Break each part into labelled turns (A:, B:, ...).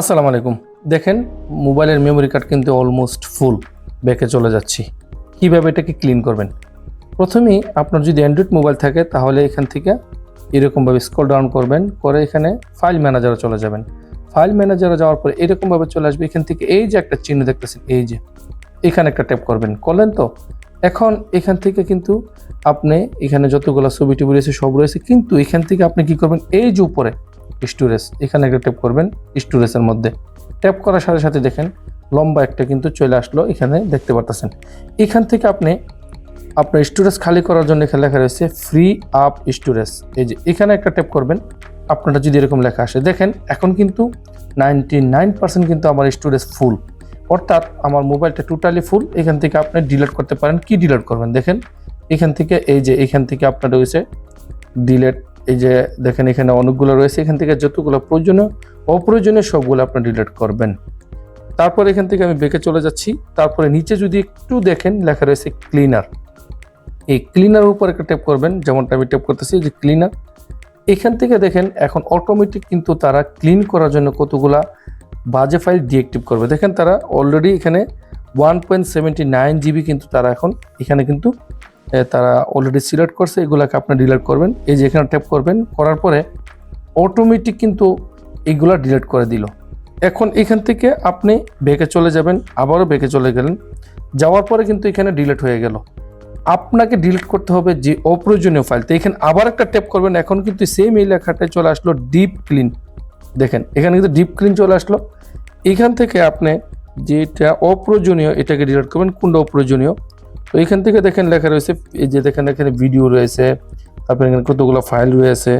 A: আসসালামু আলাইকুম। দেখেন, মোবাইলের মেমোরি কার্ড কিন্তু অলমোস্ট ফুল ব্যাকে চলে যাচ্ছি। কীভাবে এটাকে ক্লিন করবেন? প্রথমেই আপনার যদি অ্যান্ড্রয়েড মোবাইল থাকে, তাহলে এখান থেকে এরকমভাবে স্ক্রল ডাউন করবেন, করে এখানে ফাইল ম্যানেজারে চলে যাবেন। ফাইল ম্যানেজারে যাওয়ার পরে এরকমভাবে চলে আসবে। এখান থেকে এই যে একটা চিহ্ন দেখতেছেন, এই যে, এখানে একটা ট্যাপ করবেন। করলেন তো? এখন এখান থেকে কিন্তু আপনি এখানে যতগুলো ছবি টবি রয়েছে, সব রয়েছে, কিন্তু এখান থেকে আপনি কি করবেন? এই যে উপরে স্টোরেজ, এখানে একটা ট্যাপ করবেন স্টোরেজের মধ্যে। ট্যাপ করার সাথে সাথে দেখেন, লম্বা একটা কিন্তু চলে আসলো এখানে, দেখতে পারতেছেন। এখান থেকে আপনি, আপনার স্টোরেজ খালি করার জন্য এখানে লেখা রয়েছে ফ্রি আপ স্টোরেজ এই যে, এখানে একটা ট্যাপ করবেন আপনারা যদি এরকম লেখা আসে। দেখেন, এখন কিন্তু নাইনটি নাইন পার্সেন্ট কিন্তু আমার স্টোরেজ ফুল। অর্থাৎ আমার মোবাইলটা টোটালি ফুল। এখান থেকে আপনি ডিলিট করতে পারেন। কি ডিলিট করবেন? দেখেন, এখান থেকে, এই যে, এখান থেকে আপনার রয়েছে, ডিলেট এই যে দেখেন এখানে অনেকগুলো রয়েছে, এখান থেকে যতগুলো প্রয়োজনীয়, অপ্রয়োজনীয় সবগুলো আপনি ডিলিট করবেন। তারপর এখান থেকে আমি বেঁকে চলে যাচ্ছি। তারপরে নিচে যদি একটু দেখেন, লেখা রয়েছে ক্লিনার এই ক্লিনার উপর একটা ট্যাপ করবেন, যেমনটা আমি ট্যাপ করতেছি যে ক্লিনার এখান থেকে দেখেন, এখন অটোমেটিক কিন্তু তারা ক্লিন করার জন্য কতগুলা বাজে ফাইল ডিএক্টিভ করবে। দেখেন তারা অলরেডি এখানে one point seventy nine GB কিন্তু তারা এখন, এখানে কিন্তু তারা অলরেডি সিলেক্ট করছে, এগুলাকে আপনি ডিলিট করবেন। এই যে এখানে ট্যাপ করবেন, করার পরে অটোমেটিক কিন্তু এইগুলা ডিলিট করে দিল। এখন এখান থেকে আপনি বেঁকে চলে যাবেন, আবারও বেঁকে চলে গেলেন। যাওয়ার পরে কিন্তু এখানে ডিলিট হয়ে গেল। আপনাকে ডিলিট করতে হবে যে অপ্রয়োজনীয় ফাইল তো এখানে আবার একটা ট্যাপ করবেন, এখন কিন্তু সেম এই লেখাটায় চলে আসলো ডিপ ক্লিন দেখেন, এখানে কিন্তু ডিপ ক্লিন চলে আসলো। এখান থেকে আপনি যেটা অপ্রয়োজনীয়, এটাকে ডিলিট করবেন। কোনটা অপ্রয়োজনীয়? এখান থেকে দেখেন লেখা রয়েছে, এই যে দেখেন এখানে ভিডিও রয়েছে, তারপর এখানে কতগুলো ফাইল রয়েছে,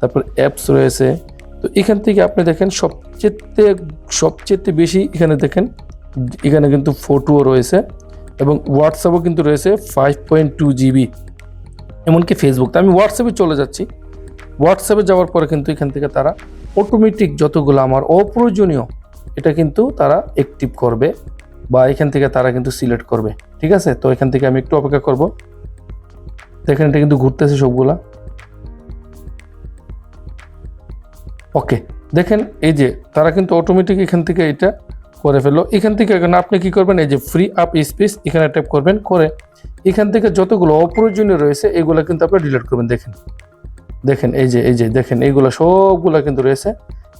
A: তারপর অ্যাপস রয়েছে। তো এখান থেকে আপনি দেখেন সবচেয়ে সবচেয়ে বেশি এখানে দেখেন, এখানে কিন্তু ফটোও রয়েছে এবং হোয়াটসঅ্যাপও কিন্তু রয়েছে ফাইভ পয়েন্ট টু জিবি এমনকি ফেসবুক তো আমি হোয়াটসঅ্যাপে চলে যাচ্ছি। হোয়াটসঅ্যাপে যাওয়ার পরে কিন্তু এখান থেকে তারা অটোমেটিক যতগুলো আমার অপ্রয়োজনীয়, এটা কিন্তু তারা অ্যাক্টিভ করবে বা এখান থেকে তারা কিন্তু সিলেক্ট করবে। ঠিক আছে? তো এখান থেকে আমি একটু অপেক্ষা করব। দেখেন এটা কিন্তু ঘুরতেছে সবগুলা। ওকে, দেখেন এই যে তারা কিন্তু অটোমেটিক এখান থেকে এটা করে ফেলল। এখান থেকে এখন আপনি কি করবেন? এই যে ফ্রি আপ স্পেস এখানে ট্যাপ করবেন, করে এখান থেকে যতগুলো অপ্রয়োজনীয় রয়েছে এগুলো কিন্তু আপনি ডিলিট করবেন, দেখেন। দেখেন, এই যে এই যে, দেখেন, এইগুলো সবগুলো কিন্তু রয়েছে।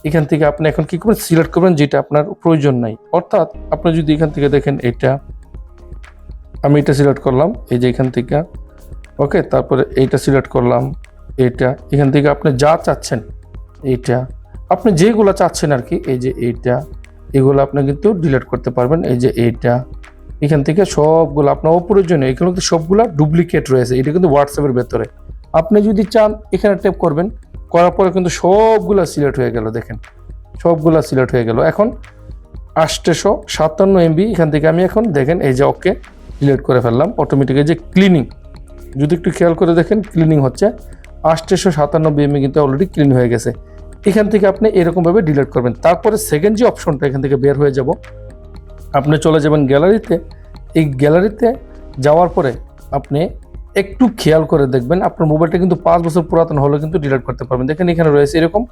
A: এখান থেকে আপনি এখন কি করবেন? সিলেক্ট করবেন যেটা আপনার প্রয়োজন নাই। অর্থাৎ আপনি যদি এখান থেকে দেখেন এটা আমি এটা সিলেক্ট করলাম, এই যে এখান থেকে। ওকে তারপরে এইটা সিলেক্ট করলাম এটা এখান থেকে আপনি যা চাচ্ছেন, এইটা। আপনি যেগুলো চাচ্ছেন আর কি, এই যে এইটা, এগুলো আপনি কিন্তু ডিলিট করতে পারবেন, এই যে এইটা। এখান থেকে সবগুলো আপনার অপ্রয়োজনীয়, এখানে কিন্তু সবগুলো ডুপ্লিকেট রয়েছে, এটা কিন্তু হোয়াটসঅ্যাপের ভেতরে। আপনি যদি চান, এখানে ট্যাপ করবেন, করার পরে কিন্তু সবগুলো সিলেক্ট হয়ে গেল, দেখেন। সবগুলা সিলেক্ট হয়ে গেল। এখন আষ্টশো সাতান্ন এমবি এখান থেকে আমি এখন দেখেন, এই যে ওকে ডিলিট করে ফেললাম। অটোমেটিক যে ক্লিনিং যদি একটু খেয়াল করে দেখেন ক্লিনিং হচ্ছে আষ্টশো সাতানব্বই এমবি কিন্তু অলরেডি ক্লিন হয়ে গেছে। এখান থেকে আপনি এরকমভাবে ডিলিট করবেন। তারপরে সেকেন্ড যে অপশনটা এখান থেকে বের হয়ে যাব। আপনি চলে যাবেন গ্যালারিতে এই গ্যালারিতে যাওয়ার পরে আপনি একটু খেয়াল করে দেখবেন, আপনার মোবাইলটা কিন্তু পাঁচ বছর পুরাতন হলে কিন্তু ডিলিট করতে পারবেন। দেখেন এখানে রয়েছে এরকম।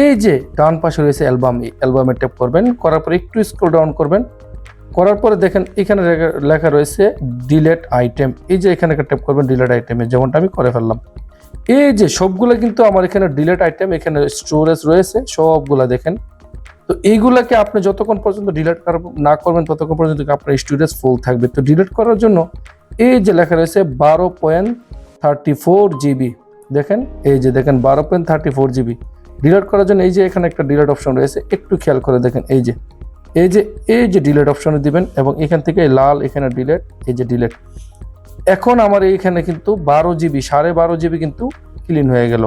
A: এই যে ডান পাশে রয়েছে অ্যালবাম অ্যালবামে ট্যাপ করবেন, করার পরে একটু স্ক্রল ডাউন করবেন। করার পরে দেখেন এখানে লেখা- রয়েছে ডিলেট আইটেম এই যে এখানে একটা ট্যাপ করবেন ডিলেট আইটেমে যেমনটা আমি করে ফেললাম। এই যে সবগুলো কিন্তু আমার এখানে ডিলেট আইটেম এখানে স্টোরেজ রয়েছে, সবগুলা দেখেন। তো এইগুলাকে আপনি যতক্ষণ পর্যন্ত ডিলিট না করবেন, ততক্ষণ পর্যন্ত আপনার স্টোরেজ ফুল থাকবে। তো ডিলেট করার জন্য এই যে লেখা রয়েছে বারো পয়েন্ট থার্টি ফোর জিবি দেখেন, এই যে দেখেন বারো point thirty four GB delete করার জন্য এই যে এখানে একটা ডিলেট অপশন রয়েছে, একটু খেয়াল করে দেখেন, এই যে। এই যে এই যে ডিলেট অপশনে দিবেন এবং এখান থেকে লাল এখানে ডিলেট এই যে ডিলেট এখন আমার এইখানে কিন্তু বারো জিবি সাড়ে বারো জিবি কিন্তু ক্লিন হয়ে গেল।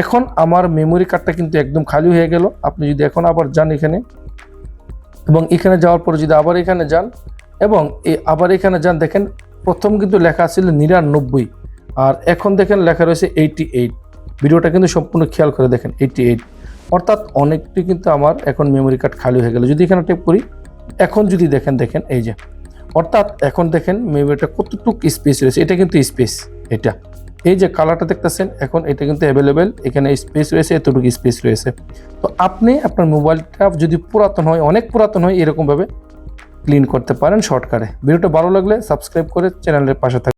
A: এখন আমার মেমোরি কার্ডটা কিন্তু একদম খালি হয়ে গেল। আপনি যদি এখন আবার যান এখানে, এবং এখানে যাওয়ার পরে যদি আবার এখানে যান, এবং এ, আবার এখানে যান, দেখেন প্রথম কিন্তু লেখা ছিল নিরানব্বই, আর এখন দেখেন লেখা রয়েছে এইটি এইট ভিডিওটা কিন্তু সম্পূর্ণ খেয়াল করে দেখেন এইটি এইট অর্থাৎ অনেকটি কিন্তু আমার এখন মেমোরি কার্ড খালি হয়ে গেল। যদি এখানে টেপ করি, এখন যদি দেখেন দেখেন, এই যে, অর্থাৎ এখন দেখেন মেমোরিটা কতটুকু স্পেস রয়েছে, এটা কিন্তু স্পেস এটা। এই যে কালারটা দেখতেছেন, এখন এটা কিন্তু অ্যাভেলেবেল এখানে স্পেস রয়েছে, এতটুকু স্পেস রয়েছে। তো আপনি আপনার মোবাইলটা যদি পুরাতন হয়, অনেক পুরাতন হয়, এরকমভাবে ক্লিন করতে পারেন শর্টকাটে ভিডিওটা ভালো লাগলে সাবস্ক্রাইব করে চ্যানেলের পাশে থাকবেন